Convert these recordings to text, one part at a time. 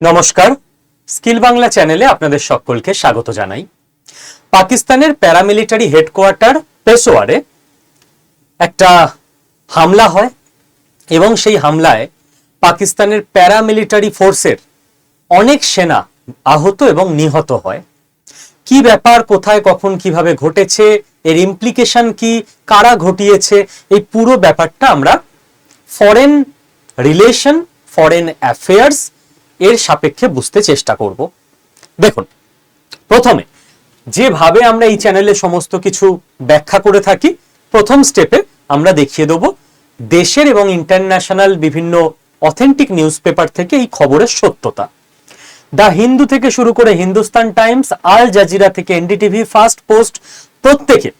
নমস্কার। স্কিল বাংলা চ্যানেলে আপনাদের সকলকে স্বাগত জানাই। পাকিস্তানের প্যারামিলিটারি হেডকোয়ার্টার পেশোয়ারে একটা হামলা হয় এবং সেই হামলায় পাকিস্তানের প্যারামিলিটারি ফোর্সের অনেক সেনা আহত এবং নিহত হয়। কি ব্যাপার, কোথায়, কখন, কীভাবে ঘটেছে, এর ইমপ্লিকেশন কি, কারা ঘটিয়েছে, এই পুরো ব্যাপারটা আমরা ফরেন রিলেশন ফরেন অ্যাফেয়ার্স এর সাপেক্ষে বুঝতে চেষ্টা করব। দেখুন, প্রথমে, যেভাবে আমরা এই চ্যানেলে সমস্ত কিছু ব্যাখ্যা করে থাকি, প্রথম স্টেপে আমরা দেখিয়ে দেব দেশের এবং ইন্টারন্যাশনাল বিভিন্ন অথেন্টিক নিউজ পেপার থেকে এই খবরের সত্যতা। দ্য হিন্দু থেকে শুরু করে হিন্দুস্তান টাইমস আল জাজিরা থেকে এনডিটিভি ফার্স্ট পোস্ট প্রত্যেকে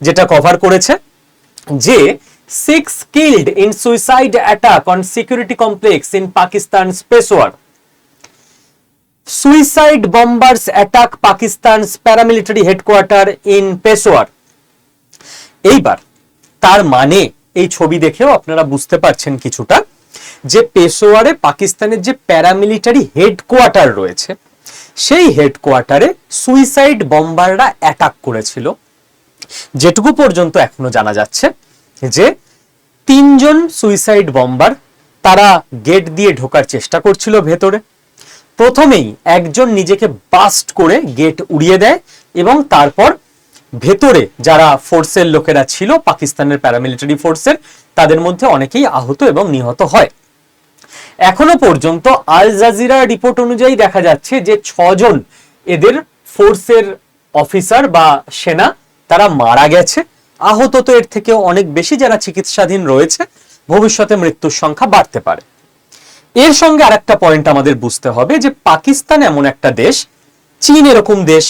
যেটা কভার করেছে যে six killed in suicide attack on security complex in Pakistan স্পেসওয়ার suicide bombers attack Pakistan paramilitary headquarter in Peshawar এইবার, তার মানে এই ছবি দেখেও আপনারা বুঝতে পারছেন কিছুটা যে পেশোয়ারে পাকিস্তানের যে প্যারামিলিটারি হেডকোয়ার্টার রয়েছে, সেই হেডকোয়ার্টারে সুইসাইড বম্বাররা অ্যাটাক করেছিল। যেটুকু পর্যন্ত এখনও জানা যাচ্ছে যে তিনজন সুইসাইড বম্বার তারা গেট দিয়ে ঢোকার চেষ্টা করছিল ভেতরে। প্রথমেই একজন নিজেকে বাস্ট করে গেট উড়িয়ে দেয় এবং তারপর ভেতরে যারা ফোর্সের লোকেরা ছিল, পাকিস্তানের প্যারামিলিটারি ফোর্সের তাদের মধ্যে অনেকেই আহত এবং নিহত হয়। এখনও পর্যন্ত আল জাজিরা রিপোর্ট অনুযায়ী দেখা যাচ্ছে যে ছজন এদের ফোর্সের অফিসার বা সেনা তারা মারা গেছে। আহত তো এর থেকেও অনেক বেশি যারা চিকিৎসাধীন রয়েছে, ভবিষ্যতে মৃত্যুর সংখ্যা বাড়তে পারে। এর সঙ্গে আরেকটা পয়েন্ট আমাদের বুঝতে হবে যে পাকিস্তান এমন একটা দেশ, চীন এরকম দেশ,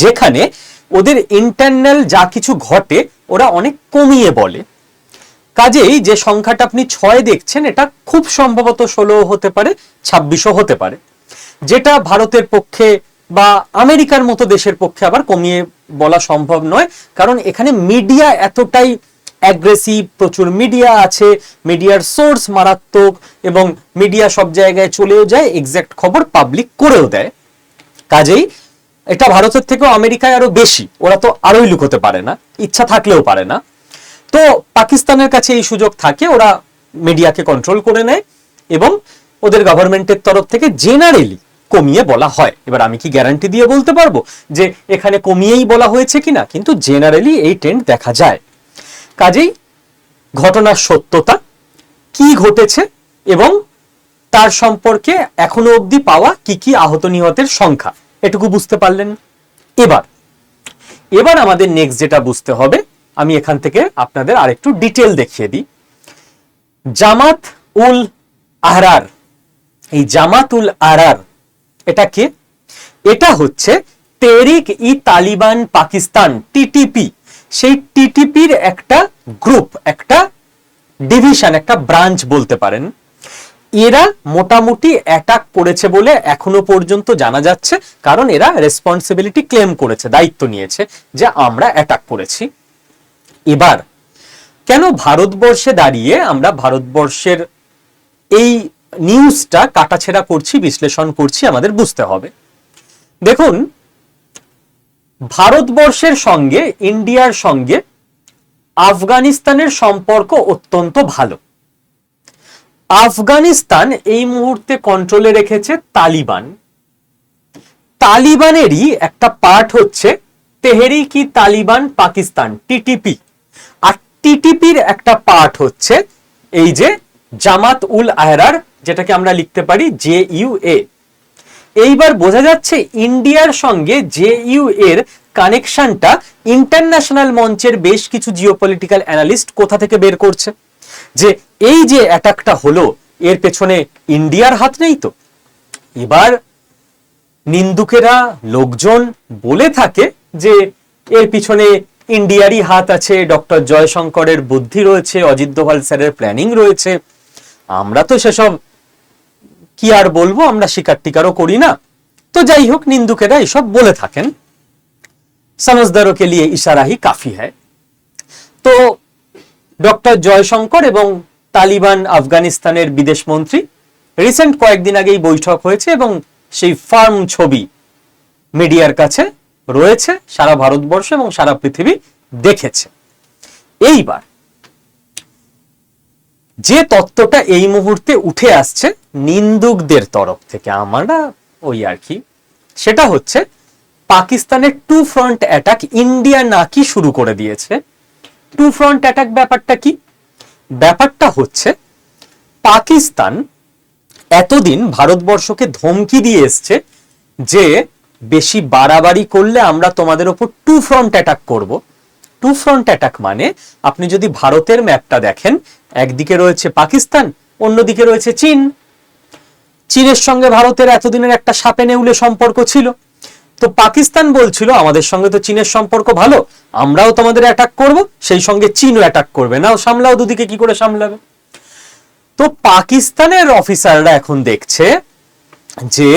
যেখানে ওদের ইন্টারনাল যা কিছু ঘটে, ওরা অনেক কমিয়ে বলে। কাজেই যে সংখ্যাটা আপনি ছয় দেখছেন, এটা খুব সম্ভবত ষোলো হতে পারে, ছাব্বিশও হতে পারে। যেটা ভারতের পক্ষে বা আমেরিকার মতো দেশের পক্ষে আবার কমিয়ে বলা সম্ভব নয়, কারণ এখানে মিডিয়া এতটাই অ্যাগ্রেসিভ, প্রচুর মিডিয়া আছে, মিডিয়ার সোর্স মারাত্মক এবং মিডিয়া সব জায়গায় চলেও যায় এক্সাক্ট খবর পাবলিক করেও দেয়। কাজেই এটা ভারতের থেকেও আমেরিকায় আরও বেশি, ওরা তো আরোই লুকোতে পারে না, ইচ্ছা থাকলেও পারে না। তো পাকিস্তানের কাছে এই সুযোগ থাকে, ওরা মিডিয়াকে কন্ট্রোল করে নেয় এবং ওদের গভর্নমেন্টের তরফ থেকে জেনারেলি কমিয়ে বলা হয়। এবার আমি কি গ্যারান্টি দিয়ে বলতে পারব যে এখানে কমিয়েই বলা হয়েছে কিনা? কিন্তু জেনারেলি এই ট্রেন্ড দেখা যায়। কাজেই ঘটনার সত্যতা, কি ঘটেছে এবং তার সম্পর্কে এখনও অবধি পাওয়া কি কি আহত নিহতের সংখ্যা, এটুকু বুঝতে পারলেন? এবার এবার আমাদের নেক্সট যেটা বুঝতে হবে, আমি এখান থেকে আপনাদের আরেকটু ডিটেল দেখিয়ে দিই। জামাত উল আহরার, এই জামাত উল আহরার, এটা কে? এটা হচ্ছে তেরিক ই তালিবান পাকিস্তান টিটিপি সেই টিটিপির একটা গ্রুপ একটা ডিভিশন একটা ব্রাঞ্চ বলতে পারেন। এরা মোটামুটি অ্যাটাক করেছে বলে এখনও পর্যন্ত জানা যাচ্ছে, কারণ এরা রেসপন্সিবিলিটি ক্লেম করেছে, দায়িত্ব নিয়েছে যে আমরা অ্যাটাক করেছি। এবার, কেন ভারতবর্ষে দাঁড়িয়ে আমরা ভারতবর্ষের এই নিউজটা কাটাছেড়া করছি, বিশ্লেষণ করছি আমাদের বুঝতে হবে। দেখুন ভারতবর্ষের সঙ্গে, ইন্ডিয়ার সঙ্গে আফগানিস্তানের সম্পর্ক অত্যন্ত ভালো। আফগানিস্তান এই মুহূর্তে কন্ট্রোলে রেখেছে তালিবান। তালিবানেরই একটা পার্ট হচ্ছে তেহরিকি তালিবান পাকিস্তান টিটিপি আর টিটিপির একটা পার্ট হচ্ছে এই যে জামাত উল আহরার, যেটাকে আমরা লিখতে পারি জে ইউ এ এইবার বোঝা যাচ্ছে ইন্ডিয়ার সঙ্গে জে ইউ এর কানেকশনটা ইন্টারন্যাশনাল মঞ্চের বেশ কিছু জিওপলিটিক্যাল অ্যানালিস্ট কোথা থেকে বের করছে? যে এই যে অ্যাটাকটা হলো, এর পেছনে ইন্ডিয়ার হাত নেই তো? এবার নিন্দুকেরা লোকজন বলে থাকে যে এর পিছনে ইন্ডিয়ারই হাত আছে, ডক্টর জয়শঙ্করের বুদ্ধি রয়েছে, অজিত দোভাল স্যারের প্ল্যানিং রয়েছে। আমরা তো সেসব কি আর বলব, আমরা শিকার টিকারও করি না। তো যাই হোক, নিন্দুকেরা এসব বলে থাকেন। সমজদারো কে লিয়ে ইশারা হি কাফি হ্যায় তো ডক্টর জয়শঙ্কর এবং তালিবান আফগানিস্তানের বিদেশ মন্ত্রী রিসেন্ট কয়েকদিন আগেই বৈঠক হয়েছে এবং সেই ফার্ম ছবি মিডিয়ার কাছে রয়েছে, সারা ভারতবর্ষ এবং সারা পৃথিবী দেখেছে। এইবার যে তত্ত্বটা এই মুহূর্তে উঠে আসছে নিন্দুকদের তরফ থেকে আমরা ওই আর কি। সেটা হচ্ছে, পাকিস্তানের টু ফ্রন্ট অ্যাটাক ইন্ডিয়া নাকি শুরু করে দিয়েছে। টু ফ্রন্ট অ্যাটাক ব্যাপারটা কি? ব্যাপারটা হচ্ছে, পাকিস্তান এতদিন ভারতবর্ষকে ধমকি দিয়ে এসছে যে বেশি বাড়াবাড়ি করলে আমরা তোমাদের ওপর টু ফ্রন্ট অ্যাটাক করব। টু ফ্রন্ট অ্যাটাক মানে আপনি যদি ভারতের ম্যাপটা দেখেন, একদিকে রয়েছে পাকিস্তান, অন্যদিকে রয়েছে চীন। চীনের সঙ্গে ভারতের এতদিনের একটা সাপে নেউলে সম্পর্ক ছিল। তো পাকিস্তান বলছিল, আমাদের সঙ্গে তো চীনের সম্পর্ক ভালো, আমরাও তোমাদের অ্যাটাক করব, সেই সঙ্গে চীনও অ্যাটাক করবে। নাও, সামলাও দুদিকে, কি করে সামলাবে? তো পাকিস্তানের অফিসাররা এখন দেখছে যে,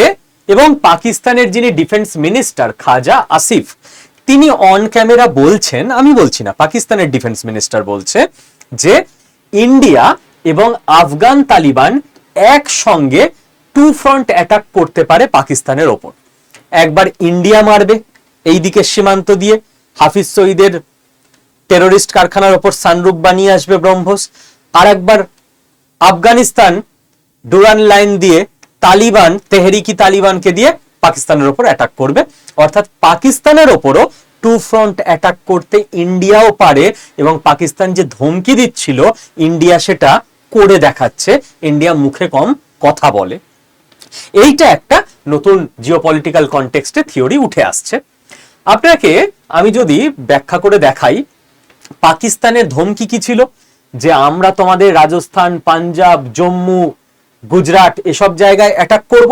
এবং পাকিস্তানের যিনি ডিফেন্স মিনিস্টার, খাজা আসিফ তিনি অন ক্যামেরা বলছেন, আমি বলছি না, পাকিস্তানের ডিফেন্স মিনিস্টার বলছে, যে ইন্ডিয়া এবং আফগান তালিবান একসঙ্গে টু ফ্রন্ট অ্যাটাক করতে পারে পাকিস্তানের ওপর। একবার ইন্ডিয়া মারবে এই দিকের সীমান্ত দিয়ে, হাফিজ সঈদের টেরোরিস্ট কারখানার ওপর সানরুফ বানিয়ে আসবে ব্রহ্মস। আর একবার আফগানিস্তান ডুরান লাইন দিয়ে তালিবান, তেহরিকি তালিবানকে দিয়ে পাকিস্তানের ওপর অ্যাটাক করবে। অর্থাৎ পাকিস্তানের ওপরও টু ফ্রন্ট অ্যাটাক করতে ইন্ডিয়াও পারে এবং পাকিস্তান যে ধমকি দিচ্ছিল ইন্ডিয়া সেটা করে দেখাচ্ছে। ইন্ডিয়া মুখে কম কথা বলে। এইটা একটা নতুন জিওপলিটিক্যাল কনটেক্সটে থিওরি উঠে আসছে। আপনাকে আমি যদি ব্যাখ্যা করে দেখাই, পাকিস্তানের ধমকি কি ছিল? যে আমরা তোমাদের রাজস্থান, পাঞ্জাব, জম্মু, গুজরাট এসব জায়গায় অ্যাটাক করব।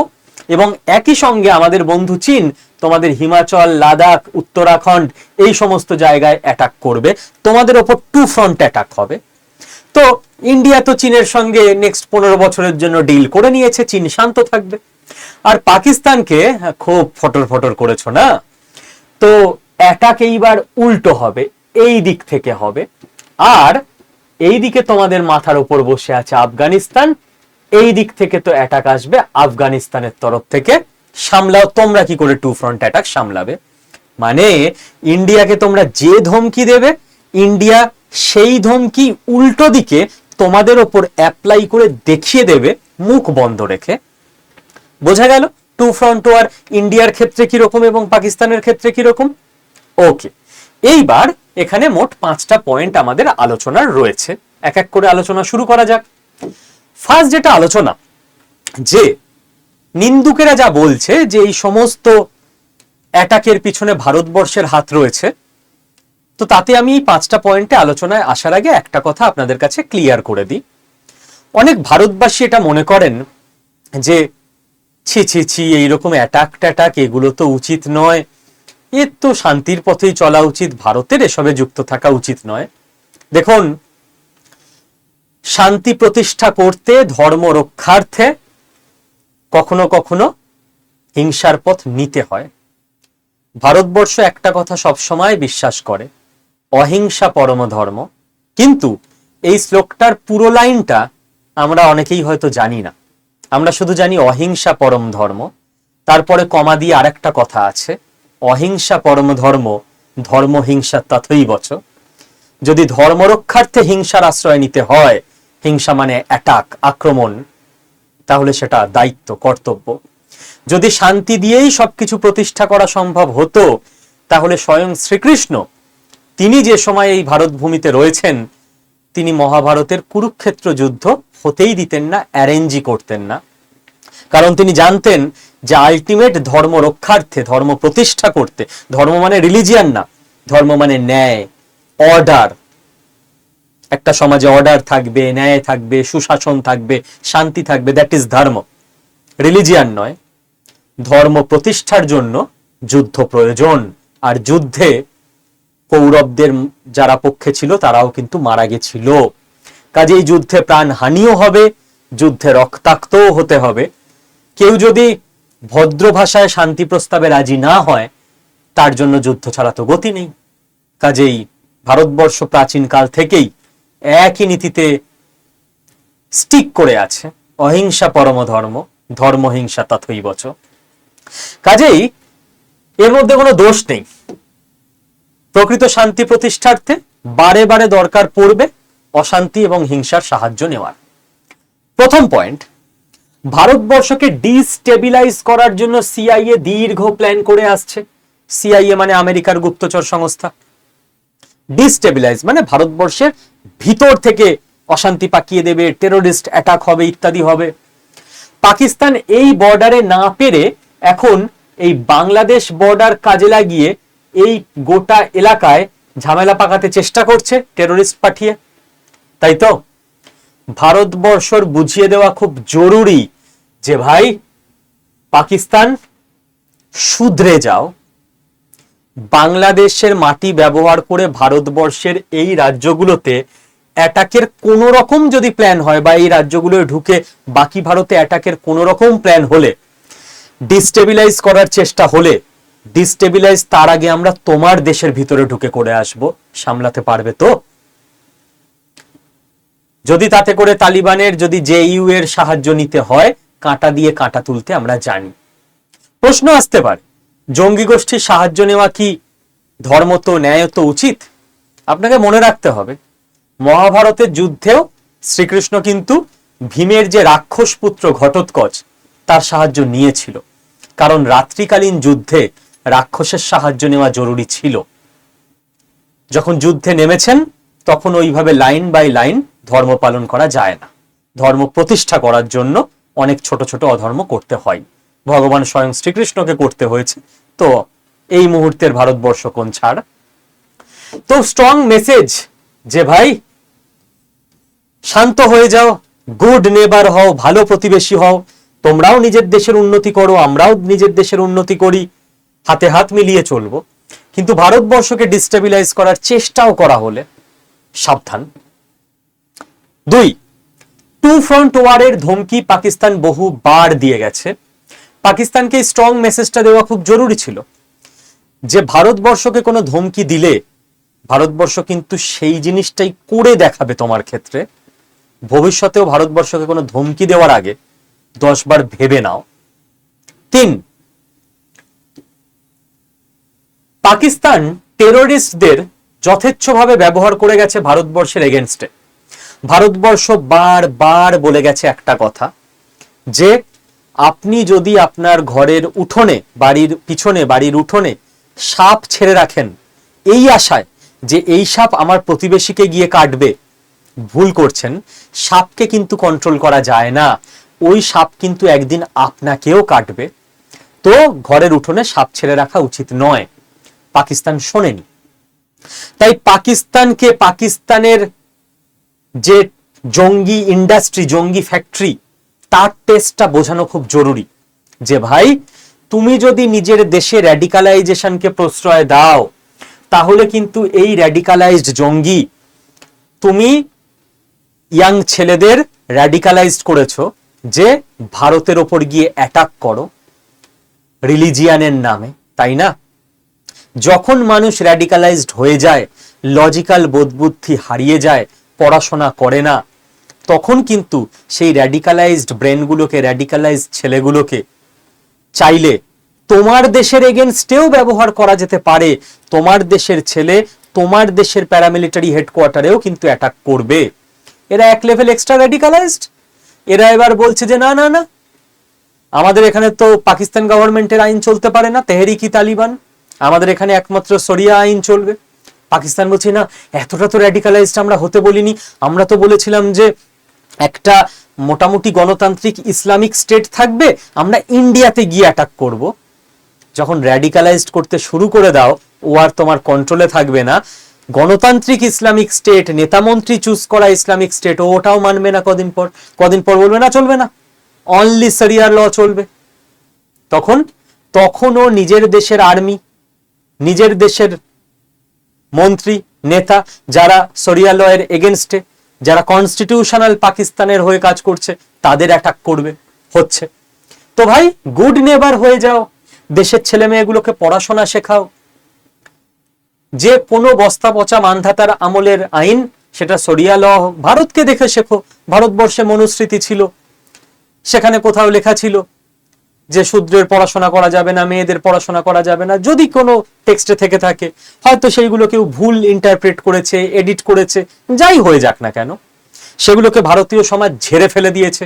এবং একই সঙ্গে আমাদের বন্ধু চীন তোমাদের হিমাচল, লাদাখ, উত্তরাখণ্ড এই সমস্ত জায়গায় অ্যাটাক করবে। তোমাদের ওপর টু ফ্রন্ট অ্যাটাক হবে। তো ইন্ডিয়া তো চীনের সঙ্গে নেক্সট পনেরো বছরের জন্য ডিল করে নিয়েছে, চীন শান্ত থাকবে। আর পাকিস্তানকে খুব ফটর ফটর করেছ না? তো অ্যাটাক এইবার উল্টো হবে, এই দিক থেকে হবে। আর এই দিকে তোমাদের মাথার উপর বসে আছে আফগানিস্তান এই দিক থেকে তো অ্যাটাক আসবে, আফগানিস্তানের তরফ থেকে। সামলাও, তোমরা কি করে টু ফ্রন্ট অ্যাটাক সামলাবে? মানে ইন্ডিয়াকে তোমরা যে ধমকি দেবে, ইন্ডিয়া সেই ধমকি উল্টো দিকে তোমাদের ওপর অ্যাপ্লাই করে দেখিয়ে দেবে, মুখ বন্ধ রেখে। বোঝা গেল? টু ফ্রন্ট ওয়ার ইন্ডিয়ার ক্ষেত্রে কীরকম এবং পাকিস্তানের ক্ষেত্রে কীরকম? ওকে এইবার এখানে মোট পাঁচটা পয়েন্ট আমাদের আলোচনার রয়েছে। এক এক করে আলোচনা শুরু করা যাক। ফার্স্ট যেটা আলোচনা, যে নিন্দুকেরা যা বলছে যে এই সমস্ত অ্যাটাকের পিছনে ভারতবর্ষের হাত রয়েছে, তো তাতে আমি এই পাঁচটা পয়েন্টে আলোচনায় আসার আগে একটা কথা আপনাদের কাছে ক্লিয়ার করে দিই। অনেক ভারতবাসী এটা মনে করেন যে, ছি ছি ছি, এইরকম অ্যাটাক ট্যাটাক এগুলো তো উচিত নয়। এর তো শান্তির পথেই চলা উচিত, ভারতের এসবে যুক্ত থাকা উচিত নয়। দেখুন শান্তি প্রতিষ্ঠা করতে ধর্ম রক্ষার্থে কখনো কখনো হিংসার পথ নিতে হয়। ভারতবর্ষ একটা কথা সবসময় বিশ্বাস করে, অহিংসা পরম ধর্ম। কিন্তু এই শ্লোকটার পুরো লাইনটা আমরা অনেকেই হয়তো জানি না। আমরা শুধু জানি অহিংসা পরম ধর্ম। তারপরে কমা দিয়ে আরেকটা কথা আছে, অহিংসা পরম ধর্ম ধর্ম হিংসা তথই বচ যদি ধর্ম রক্ষার্থে হিংসার আশ্রয় নিতে হয় হিংসা মানে অ্যাটাক আক্রমণ, তাহলে সেটা দায়িত্ব, কর্তব্য। যদি শান্তি দিয়েই সবকিছু প্রতিষ্ঠা করা সম্ভব হতো, তাহলে স্বয়ং শ্রীকৃষ্ণ, তিনি যে সময় এই ভারত ভূমিতে রয়েছেন, তিনি মহাভারতের কুরুক্ষেত্র যুদ্ধ হতেই দিতেন না অ্যারেঞ্জই করতেন না। কারণ তিনি জানতেন যে আলটিমেট ধর্ম রক্ষার্থে, ধর্ম প্রতিষ্ঠা করতে, ধর্ম মানে রিলিজিয়ান না, ধর্ম মানে ন্যায় অর্ডার একটা সমাজে অর্ডার থাকবে, ন্যায় থাকবে, সুশাসন থাকবে, শান্তি থাকবে দ্যাট ইজ ধর্ম। রিলিজিয়ান নয়, ধর্ম প্রতিষ্ঠার জন্য যুদ্ধ প্রয়োজন। আর যুদ্ধে কৌরবদের যারা পক্ষে ছিল, তারাও কিন্তু মারা গেছিল। কাজেই যুদ্ধে প্রাণ হানিও হবে, যুদ্ধে রক্তাক্তও হতে হবে। কেউ যদি ভদ্র ভাষায় শান্তি প্রস্তাবে রাজি না হয়, তার জন্য যুদ্ধ ছাড়া তো গতি নেই। কাজেই ভারতবর্ষ প্রাচীন কাল থেকেই একই নীতিতে স্টিক করে আছে। অহিংসা পরম ধর্ম, ধর্মহিংসা তথই বচ কাজেই এর মধ্যে কোনো দোষ নেই। প্রকৃত শান্তি প্রতিষ্ঠার্থে বারে বারে দরকার পড়বে অশান্তি এবং হিংসার সাহায্য নেওয়ার। প্রথম পয়েন্ট ভারতবর্ষকে ডিস্টেবিলাইজ করার জন্য সিআইএ দীর্ঘ প্ল্যান করে আসছে। সিআইএ মানে আমেরিকার গুপ্তচর সংস্থা। ডিস্টেবিলাইজ মানে ভারতবর্ষের ভিতর থেকে অশান্তি পাকিয়ে দেবে টেরোরিস্ট অ্যাটাক হবে, ইত্যাদি হবে। পাকিস্তান এই বর্ডারে না পেরে এখন এই বাংলাদেশ বর্ডার কাজে লাগিয়ে এই গোটা এলাকায় ঝামেলা পাকাতে চেষ্টা করছে টেরোরিস্ট পাঠিয়ে। তাই তো? ভারতবর্ষর বুঝিয়ে দেওয়া খুব জরুরি যে ভাই, পাকিস্তান শুধরে যাও। বাংলাদেশের মাটি ব্যবহার করে ভারতবর্ষের এই রাজ্যগুলোতে অ্যাটাকের কোন রকম যদি প্ল্যান হয় বা এই রাজ্যগুলোয় ঢুকে বাকি ভারতে অ্যাটাকের কোন রকম প্ল্যান হলে ডিস্টেবিলাইজ করার চেষ্টা হলে ডিস্টেবিলাইজ তার আগে আমরা তোমার দেশের ভিতরে ঢুকে করে আসব, সামলাতে পারবে তো? যদি তাতে করে তালিবানের, যদি জেইউ এর সাহায্য নিতে হয়, কাঁটা দিয়ে কাঁটা তুলতে আমরা জানি। প্রশ্ন আসতে পারে জঙ্গি গোষ্ঠীর সাহায্য নেওয়া কি ধর্ম তো ন্যায় তো উচিত? আপনাকে মনে রাখতে হবে, মহাভারতের যুদ্ধেও শ্রীকৃষ্ণ কিন্তু ভীমের যে রাক্ষস পুত্র ঘটোৎকচ, তার সাহায্য নিয়েছিল। কারণ রাত্রিকালীন যুদ্ধে রাক্ষসের সাহায্য নেওয়া জরুরি ছিল। যখন যুদ্ধে নেমেছেন, তখন ওইভাবে লাইন বাই লাইন ধর্ম পালন করা যায় না। ধর্ম প্রতিষ্ঠা করার জন্য অনেক ছোট ছোট অধর্ম করতে হয়। ভগবান স্বয়ং শ্রীকৃষ্ণকে করতে হয়েছে। তো এই মুহূর্তের ভারতবর্ষ কোন ছাড়? তো স্ট্রং মেসেজ যে ভাই, শান্ত হয়ে যাও গুড নেবার হও, ভালো প্রতিবেশী হও, তোমরাও নিজের দেশের উন্নতি করো, আমরাও নিজের দেশের উন্নতি করি, হাতে হাত মিলিয়ে চলবো। কিন্তু ভারতবর্ষকে ডিস্টেবিলাইজ করার চেষ্টাও করা হলে সাবধান। দুই টু ফ্রন্ট ওয়ারের ধমকি পাকিস্তান বহু বার দিয়ে গেছে। পাকিস্তানকে স্ট্রং মেসেজটা দেওয়া খুব জরুরি ছিল। যে ভারতবর্ষকে কোনো ধমকি দিলে, ভারতবর্ষ কিন্তু সেই জিনিসটাই করে দেখাবে তোমার ক্ষেত্রে। ভবিষ্যতেও ভারতবর্ষকে কোনো ধমকি দেওয়ার আগে দশবার ভেবে নাও। তিন, পাকিস্তান টেরোরিস্টদের যথেচ্ছভাবে ব্যবহার করে গেছে ভারতবর্ষের এগেনস্টে ভারতবর্ষ বারবার বলে গেছে একটা কথা, যে আপনি যদি আপনার ঘরের উঠোনে, বাড়ির পিছনে, বাড়ির উঠোনে সাপ ছেড়ে রাখেন, এই আশায় যে এই সাপ আমার প্রতিবেশীকে গিয়ে কাটবে, ভুল করছেন, সাপকে কিন্তু কন্ট্রোল করা যায় না। ওই সাপ কিন্তু একদিন আপনাকেও কাটবে। তো ঘরের উঠোনে সাপ ছেড়ে রাখা উচিত নয়। পাকিস্তান শোনেনি। তাই পাকিস্তানকে পাকিস্তানের যে জঙ্গি ইন্ডাস্ট্রি জঙ্গি ফ্যাক্টরি তার টেস্টটা বোঝানো খুব জরুরি। যে ভাই, তুমি যদি নিজের দেশে র্যাডিকালাইজেশনকে প্রশ্রয় দাও, তাহলে কিন্তু এই র্যাডিকালাইজড জঙ্গি তুমি ইয়াং ছেলেদের র্যাডিকালাইজড করেছ যে ভারতের ওপর গিয়ে অ্যাটাক করো রিলিজিয়ানের নামে, তাই না? যখন মানুষ র্যাডিকালাইজড হয়ে যায় লজিক্যাল বোধবুদ্ধি হারিয়ে যায়, পড়াশোনা করে না তখন কিন্তু সেই র্যাডিকালাইজড ব্রেনগুলোকে র্যাডিকালাইজড ছেলেগুলোকে চাইলে তোমার দেশের এগেনস্টেও ব্যবহার করা যেতে পারে। তোমার দেশের ছেলে তোমার দেশের প্যারামিলিটারি হেডকোয়ার্টারেও কিন্তু অ্যাটাক করবে। এরা এক লেভেল এক্সট্রা র্যাডিকালাইজড এরা এবার বলছে যে না না না। আমাদের এখানে তো পাকিস্তান গভর্নমেন্টের আইন চলতে পারে না তেহরিকি তালিবান? আমাদের এখানে একমাত্র সরিয়া আইন চলবে। পাকিস্তান বলছে, না, এতটা তো র্যাডিকালাইজড আমরা হতে বলিনি। আমরা তো বলেছিলাম যে একটা মোটামুটি গণতান্ত্রিক ইসলামিক স্টেট থাকবে, আমরা ইন্ডিয়াতে গিয়ে অ্যাটাক করব। যখন র্যাডিকালাইজড করতে শুরু করে দাও, ও আর তোমার কন্ট্রোলে থাকবে না। গণতান্ত্রিক ইসলামিক স্টেট, নেতামন্ত্রী চুজ করা ইসলামিক স্টেট ওটাও মানবে না কদিন পর। কদিন পর বলবে, না, চলবে না। অনলি সারিয়ার ল চলবে। তখন তখনও নিজের দেশের আর্মি নিজের দেশের মন্ত্রী, নেতা, যারা সরিয়া লয়ের এগেনস্টে যারা কনস্টিটিউশনাল পাকিস্তানের হয়ে কাজ করছে, তাদের অ্যাটাক করবে, হচ্ছে। তো ভাই গুড নেবার হয়ে যাও, দেশের ছেলে মেয়েগুলোকে পড়াশোনা শেখাও। যে কোনো বস্তা পচা মানধাতার আমলের আইন, সেটা সরিয়া ল, ভারতকে দেখে শেখো। ভারতবর্ষে মনুস্মৃতি ছিল, সেখানে কোথাও লেখা ছিল যে শূদ্রের পড়াশোনা করা যাবে না, মেয়েদের পড়াশোনা করা যাবে না, যদি কোনো টেক্সটে থেকে থাকে, হয়তো সেইগুলো কেউ ভুল ইন্টারপ্রেট করেছে এডিট করেছে, যাই হয়ে যাক না কেন, সেগুলোকে ভারতীয় সমাজ ঝেড়ে ফেলে দিয়েছে।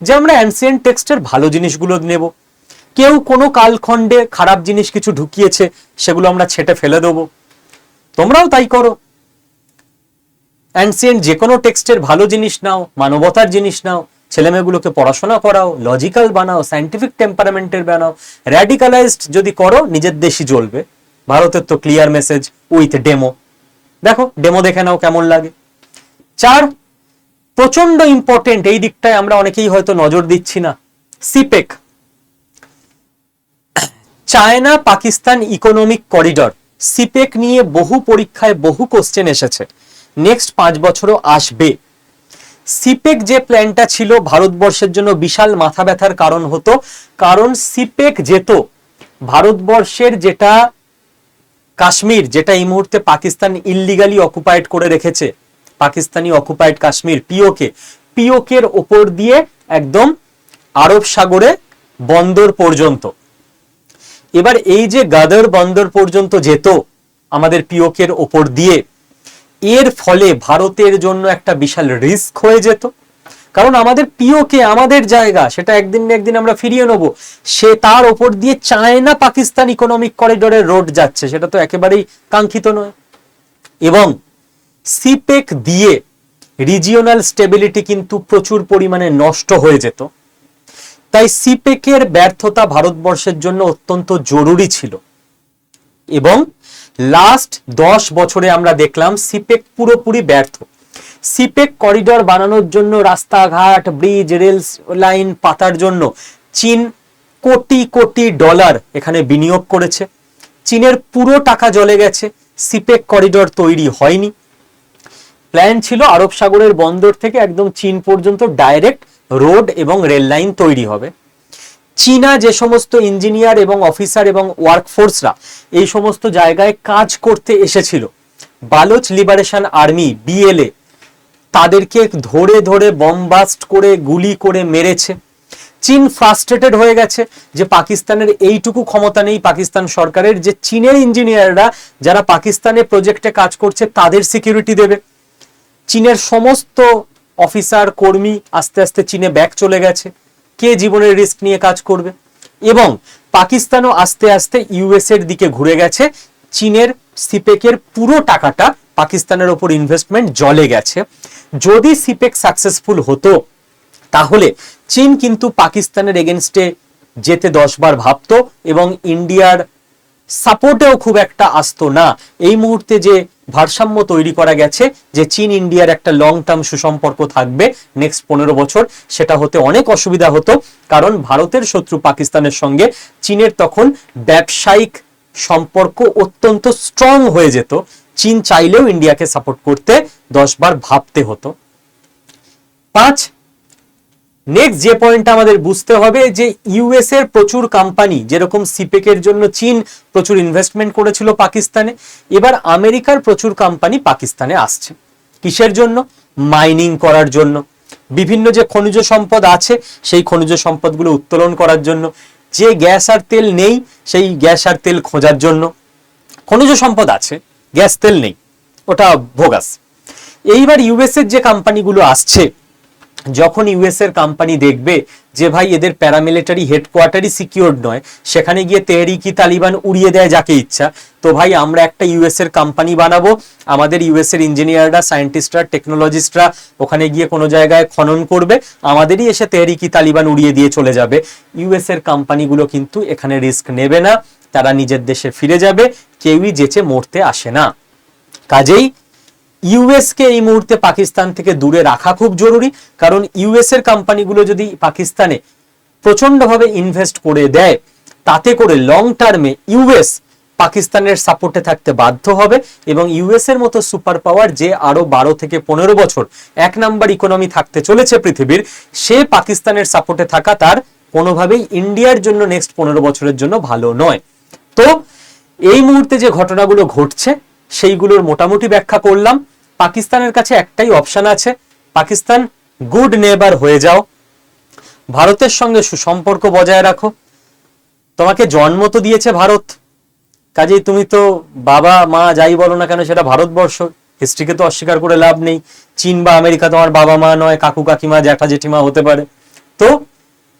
যে আমরা অ্যান্সিয়েন্ট টেক্সটের ভালো জিনিসগুলো নেব। কেউ কোনো কালখণ্ডে খারাপ জিনিস কিছু ঢুকিয়েছে, সেগুলো আমরা ছেটে ফেলে দেবো। তোমরাও তাই করো। অ্যান্সিয়েন্ট যে কোনো টেক্সটের ভালো জিনিস নাও, মানবতার জিনিস নাও ছেলেমেয়েগুলোকে পড়াশোনা করাও লজিক্যাল বানাও সাইন্টিফিক টেম্পারামেন্টের বানাও র্যাডিকালাইজড যদি করো, নিজের দেশই জ্বলবে। ভারতের তো ক্লিয়ার মেসেজ উইথ ডেমো দেখো ডেমো দেখে নাও কেমন লাগে। চার প্রচণ্ড ইম্পর্টেন্ট এই দিকটায় আমরা অনেকেই হয়তো নজর দিচ্ছি না। CPEC China Pakistan economic corridor CPEC নিয়ে বহু পরীক্ষায় বহু কোশ্চেন এসেছে। নেক্সট পাঁচ বছরও আসবে। সিপেক যে প্ল্যানটা ছিল ভারতবর্ষের জন্য বিশাল মাথা ব্যথার কারণ হতো, কারণ সিপেক যেত, ভারতবর্ষের যেটা কাশ্মীর, যেটা এই মুহূর্তে পাকিস্তান ইল্লিগালি অকুপাইড করে রেখেছে, পাকিস্তানি অকুপাইড কাশ্মীর, পিওকে। পিওকের ওপর দিয়ে একদম আরব সাগরে বন্দর পর্যন্ত। এবার এই যে গাদর বন্দর পর্যন্ত যেত আমাদের পিওকের ওপর দিয়ে এর ফলে ভারতের জন্য একটা বিশাল রিস্ক হয়ে যেত। কারণ আমাদের পিওকে, আমাদের জায়গা, সেটা একদিন না একদিন আমরা ফিরিয়ে নেব। সে তার ওপর দিয়ে চায়না পাকিস্তান ইকোনমিক করিডোরের রোড যাচ্ছে, সেটা তো একেবারেই কাঙ্ক্ষিত নয়। এবং সিপেক দিয়ে রিজিওনাল স্টেবিলিটি কিন্তু প্রচুর পরিমাণে নষ্ট হয়ে যেত। তাই সিপেকের ব্যর্থতা ভারতবর্ষের জন্য অত্যন্ত জরুরি ছিল। এবং লাস্ট দশ বছরে আমরা দেখলাম সিপেক পুরোপুরি ব্যর্থ। সিপেক করিডর বানানোর জন্য, রাস্তাঘাট ব্রিজ রেল লাইন পাতার জন্য চীন কোটি কোটি ডলার এখানে বিনিয়োগ করেছে। চীনের পুরো টাকা জলে গেছে। সিপেক করিডর তৈরি হয়নি। প্ল্যান ছিল আরব সাগরের বন্দর থেকে একদম চীন পর্যন্ত ডাইরেক্ট রোড এবং রেল লাইন তৈরি হবে। চীনা যে সমস্ত ইঞ্জিনিয়ার এবং অফিসার এবং ওয়ার্কফোর্সরা এই সমস্ত জায়গায় কাজ করতে এসেছিল, বালোচ লিবারেশন আর্মি বিএলএ তাদেরকে ধরে ধরে বমবাস্ট করে, গুলি করে মেরেছে। চীন ফ্রাস্ট্রেটেড হয়ে গেছে যে পাকিস্তানের এইটুকু ক্ষমতা নেই পাকিস্তান সরকারের, যে চীনের ইঞ্জিনিয়াররা যারা পাকিস্তানে প্রজেক্টে কাজ করছে তাদের সিকিউরিটি দেবে। চীনের সমস্ত অফিসার কর্মী আস্তে আস্তে চীনে ব্যাক চলে গেছে। কে জীবনের রিস্ক নিয়ে কাজ করবে? এবং পাকিস্তানও আস্তে আস্তে ইউএস এর দিকে ঘুরে গেছে। চীনের, সিপেকের পুরো টাকাটা পাকিস্তানের ওপর ইনভেস্টমেন্ট জলে গেছে। যদি সিপেক সাকসেসফুল হতো, তাহলে চীন কিন্তু পাকিস্তানের এগেনস্টে যেতে দশবার ভাবতো এবং ইন্ডিয়ার সাপোর্টেও খুব একটা আসতো না। এই মুহূর্তে যে ভারসাম্য তৈরি করা গেছে যে চীন ইন্ডিয়ার একটা লং টার্ম সুসম্পর্ক থাকবে নেক্সট পনেরো বছর। সেটা হতে অনেক অসুবিধা হতো, কারণ ভারতের শত্রু পাকিস্তানের সঙ্গে চীনের তখন ব্যবসায়িক সম্পর্ক অত্যন্ত স্ট্রং হয়ে যেত। চীন চাইলেও ইন্ডিয়াকে সাপোর্ট করতে দশবার ভাবতে হতো। পাঁচ নেক্সট যে পয়েন্টটা আমাদের বুঝতে হবে, যে ইউএস এর প্রচুর কোম্পানি যেরকম সিপেকের জন্য চীন প্রচুর ইনভেস্টমেন্ট করেছিল পাকিস্তানে, এবার আমেরিকার প্রচুর কোম্পানি পাকিস্তানে আসছে। কিসের জন্য? মাইনিং করার জন্য। বিভিন্ন যে খনিজ সম্পদ আছে, সেই খনিজ সম্পদগুলো উত্তোলন করার জন্য। যে গ্যাস আর তেল নেই, সেই গ্যাস আর তেল খোঁজার জন্য। খনিজ সম্পদ আছে, গ্যাস তেল নেই। ওটা ভোগাস এইবার ইউএস এর যে কোম্পানিগুলো আসছে যখন ইউএস এর কোম্পানি দেখবে যে ভাই এদের প্যারামিলিটারি হেডকোয়ার্টারই সিকিউরড নয়, সেখানে গিয়ে তেহরিকি তালিবান উড়িয়ে দেয় যাকে ইচ্ছা, তো ভাই আমরা একটা ইউএস এর কোম্পানি বানাবো, আমাদের ইউএস এর ইঞ্জিনিয়াররা সায়েন্টিস্টরা টেকনোলজিস্টরা ওখানে গিয়ে কোনো জায়গায় খনন করবে, আমাদেরই এসে তেহরিকি তালিবান উড়িয়ে দিয়ে চলে যাবে। ইউএস এর কোম্পানিগুলো কিন্তু এখানে রিস্ক নেবে না, তারা নিজের দেশে ফিরে যাবে, কেউই যেচে মরতে আসে না। কাজেই ইউএসকে এই মুহূর্তে পাকিস্তান থেকে দূরে রাখা খুব জরুরি, কারণ ইউএস এর কোম্পানিগুলো যদি পাকিস্তানে প্রচন্ডভাবে ইনভেস্ট করে দেয়, তাতে করে লং টার্মে ইউএস পাকিস্তানের সাপোর্টে থাকতে বাধ্য হবে এবং ইউএস এর মতো সুপার পাওয়ার যে আরও বারো থেকে পনেরো বছর এক নাম্বার ইকোনমি থাকতে চলেছে পৃথিবীর, সে পাকিস্তানের সাপোর্টে থাকা তার কোনোভাবেই ইন্ডিয়ার জন্য নেক্সট পনেরো বছরের জন্য ভালো নয়। তো এই মুহূর্তে যে ঘটনাগুলো ঘটছে সেইগুলোর মোটামুটি ব্যাখ্যা করলাম। পাকিস্তানের কাছে একটাই অপশন আছে, পাকিস্তান গুড নেবার হয়ে যাও। ভারতের সঙ্গে সুসম্পর্ক বজায় রাখো। তোমাকে জন্ম তো দিয়েছে ভারত। কাজেই তুমি তো বাবা, মা যাই বলো না কেন, সেটা ভারতবর্ষ। হিস্ট্রিকে তো অস্বীকার করে লাভ নেই। চীন বা আমেরিকা তোমার বাবা, মা নয়, কাকু, কাকিমা, জ্যাঠা, জেঠিমা হতে পারে। তো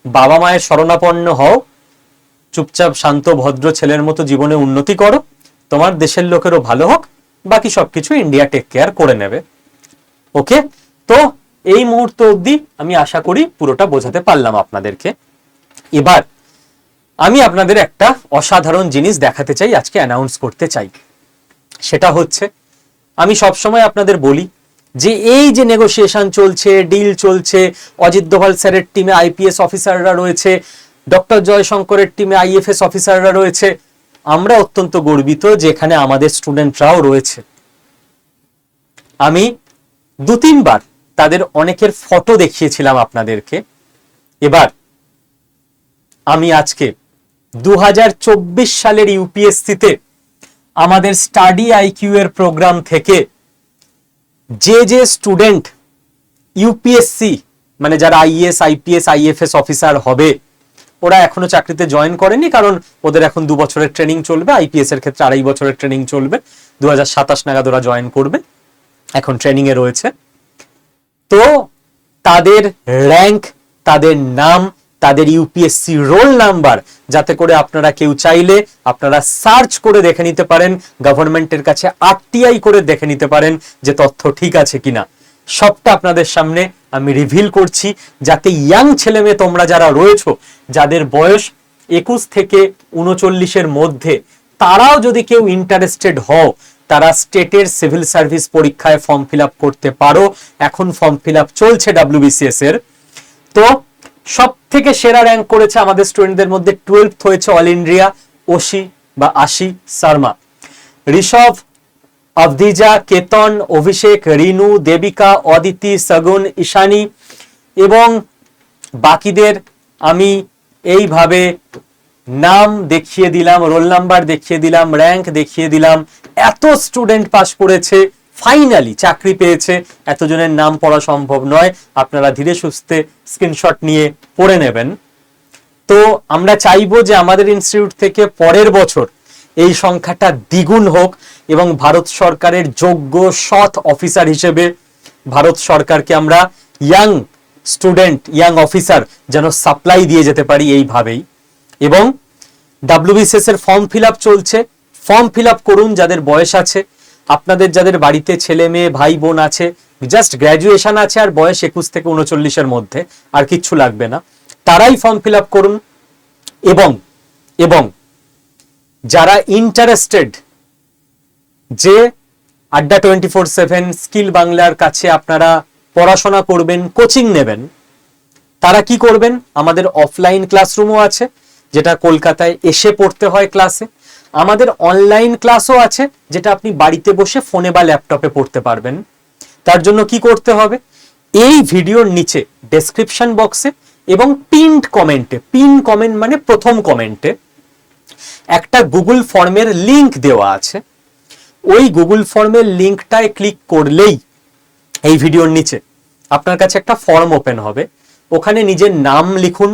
বাবা মায়ের শরণাপন্ন হও। চুপচাপ, শান্ত, ভদ্র ছেলের মতো জীবনে উন্নতি করো। তোমার দেশের লোকেরও ভালো হোক, বাকি সবকিছু ইন্ডিয়া টেক কেয়ার করে নেবে। ওকে তো এই মুহূর্ত অবধি আমি আশা করি পুরোটা বোঝাতে পারলাম আপনাদেরকে। এবার আমি আপনাদের একটা অসাধারণ জিনিস দেখাতে চাই, আজকে অ্যানাউন্স করতে চাই। সেটা হচ্ছে, আমি সবসময় আপনাদের বলি যে এই যে নেগোসিয়েশন চলছে ডিল চলছে, অজিত দোভাল স্যারের টিমে আইপিএস অফিসাররা রয়েছে ডক্টর জয়শঙ্করের টিমে আইএফএস অফিসাররা রয়েছে আমরা অত্যন্ত গর্বিত যেখানে আমাদের স্টুডেন্টরাও রয়েছে। আমি দু তিনবার তাদের অনেকের ফটো দেখিয়েছিলাম আপনাদেরকে। এবার আমি আজকে দু হাজার চব্বিশ সালের ইউপিএসসিতে আমাদের স্টাডি আইকিউ এর প্রোগ্রাম থেকে যে যে স্টুডেন্ট ইউপিএসসি মানে যারা আইএস আইপিএস, আইএফএস অফিসার হবে ওরা এখনও চাকরিতে জয়েন করেনি, কারণ ওদের এখন দু বছরের ট্রেনিং চলবে আইপিএস এর ক্ষেত্রে আড়াই বছরের ট্রেনিং চলবে। দু নাগাদ ওরা জয়েন করবে, এখন ট্রেনিং এ রয়েছে। তো তাদের র্যাঙ্ক তাদের নাম, তাদের ইউপিএসসি রোল নাম্বার যাতে করে আপনারা কেউ চাইলে আপনারা সার্চ করে দেখে নিতে পারেন গভর্নমেন্টের কাছে আরটিআই করে দেখে নিতে পারেন যে তথ্য ঠিক আছে কিনা। সবটা আপনাদের সামনে আমি রিভিল করছি যাতে ইয়াং ছেলে মেয়ে তোমরা যারা রয়েছো, যাদের বয়স একুশ থেকে উনচল্লিশের মধ্যে, তারাও যদি কেউ ইন্টারেস্টেড হও, তারা স্টেটের সিভিল সার্ভিস পরীক্ষায় ফর্ম ফিল করতে পারো। এখন ফর্ম ফিল চলছে ডাব্লিউবিসিএস এর। তো সব থেকে সেরা র্যাঙ্ক করেছে আমাদের স্টুডেন্টদের মধ্যে টুয়েলভ হয়েছে অল ইন্ডিয়া ওশি বা আশি শর্মা ঋষভ আবদিজা কেতন, অভিষেক, রিনু, দেবিকা, অদিতি সগুন ঈশানী এবং বাকিদের আমি এইভাবে নাম দেখিয়ে দিলাম, রোল নাম্বার দেখিয়ে দিলাম, র্যাঙ্ক দেখিয়ে দিলাম। এত স্টুডেন্ট পাস করেছে, ফাইনালি চাকরি পেয়েছে। এতজনের নাম পড়া সম্ভব নয়। আপনারা ধীরে সুস্থে স্ক্রিনশট নিয়ে পড়ে নেবেন। তো আমরা চাইব যে আমাদের ইনস্টিটিউট থেকে পরের বছর এই সংখ্যাটা দ্বিগুণ হোক এবং ভারত সরকারের যোগ্য সৎ অফিসার হিসেবে ভারত সরকারকে আমরা ইয়াং স্টুডেন্ট ইয়াং অফিসার যেন সাপ্লাই দিয়ে যেতে পারি এইভাবেই। এবং ডাব্লিউবিসিএস এর ফর্ম ফিল চলছে। ফর্ম ফিল করুন যাদের বয়স আছে। আপনাদের যাদের বাড়িতে ছেলে মেয়ে, ভাই বোন আছে জাস্ট গ্র্যাজুয়েশন আছে আর বয়স একুশ থেকে উনচল্লিশের মধ্যে, আর কিচ্ছু লাগবে না। তারাই ফর্ম ফিল করুন এবং এবং যারা ইন্টারেস্টেড যে আড্ডা টোয়েন্টি ফোর সেভেন স্কিল বাংলার কাছে আপনারা পড়াশোনা করবেন কোচিং নেবেন, তারা কি করবেন? আমাদের অফলাইন ক্লাসরুমও আছে, যেটা কলকাতায় এসে পড়তে হয় ক্লাসে আমাদের অনলাইন ক্লাসও আছে, যেটা আপনি বাড়িতে বসে ফোনে বা ল্যাপটপে পড়তে পারবেন। তার জন্য কি করতে হবে? এই ভিডিওর নিচে ডেসক্রিপশন বক্সে এবং পিন্ড কমেন্টে পিন কমেন্ট মানে প্রথম কমেন্টে একটা গুগল ফর্মের লিংক দেওয়া আছে। ওই গুগল ফর্মের লিঙ্কটায় ক্লিক করলেই এই ভিডিওর নিচে আপনার কাছে একটা ফর্ম ওপেন হবে। ওখানে নিজের নাম লিখুন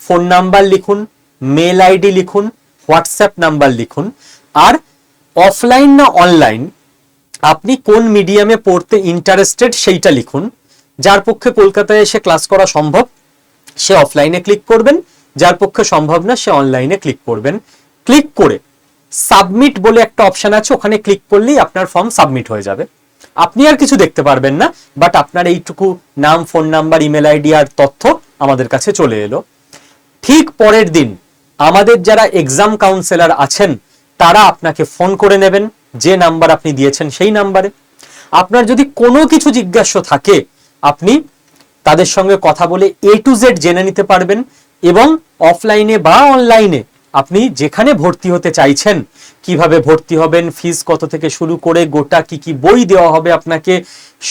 ফোন নাম্বার লিখুন মেল আইডি লিখুন হোয়াটসঅ্যাপ নাম্বার লিখুন। আর অফলাইন না অনলাইন আপনি কোন মিডিয়ামে পড়তে ইন্টারেস্টেড সেইটা লিখুন। যার পক্ষে কলকাতায় এসে ক্লাস করা সম্ভব, সে অফলাইনে ক্লিক করবেন, যার পক্ষে সম্ভব না, সে অনলাইনে ক্লিক করবেন। ক্লিক করে সাবমিট বলে একটা অপশন আছে, ওখানে ক্লিক করলেই আপনার ফর্ম সাবমিট হয়ে যাবে। আপনি আর কিছু দেখতে পারবেন না, বাট আপনার এইটুকু নাম, ফোন নাম্বার, ইমেল আইডি আর তথ্য আমাদের কাছে চলে এলো। ঠিক পরের দিন আমাদের যারা এক্সাম কাউন্সেলর আছেন, তারা আপনাকে ফোন করে নেবেন, যে নাম্বার আপনি দিয়েছেন সেই নাম্বারে। আপনার যদি কোনো কিছু জিজ্ঞাসা থাকে, আপনি তাদের সঙ্গে কথা বলে এ টু জেড জেনে নিতে পারবেন এবং অফলাইনে বা অনলাইনে আপনি যেখানে ভর্তি হতে চাইছেন, কীভাবে ভর্তি হবেন ফিস কত থেকে শুরু করে গোটা কি কি বই দেওয়া হবে আপনাকে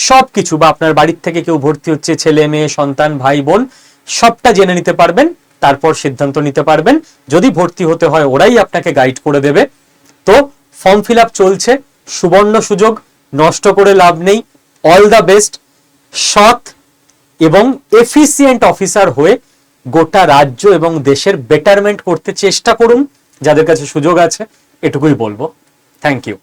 সব কিছু বা আপনার বাড়ির থেকে কেউ ভর্তি হচ্ছে, ছেলে, মেয়ে, সন্তান, ভাই, বোন, সবটা জেনে নিতে পারবেন, তারপর সিদ্ধান্ত নিতে পারবেন। যদি ভর্তি হতে হয়, ওরাই আপনাকে গাইড করে দেবে। তো ফর্ম ফিল চলছে, সুবর্ণ সুযোগ, নষ্ট করে লাভ নেই অল দ্য বেস্ট সৎ এবং এফিসিয়েন্ট অফিসার হয়ে গোটা রাজ্য এবং দেশের বেটারমেন্ট করতে চেষ্টা করুন। যাদের কাছে সুযোগ আছে, এটুকুই বলব। Thank you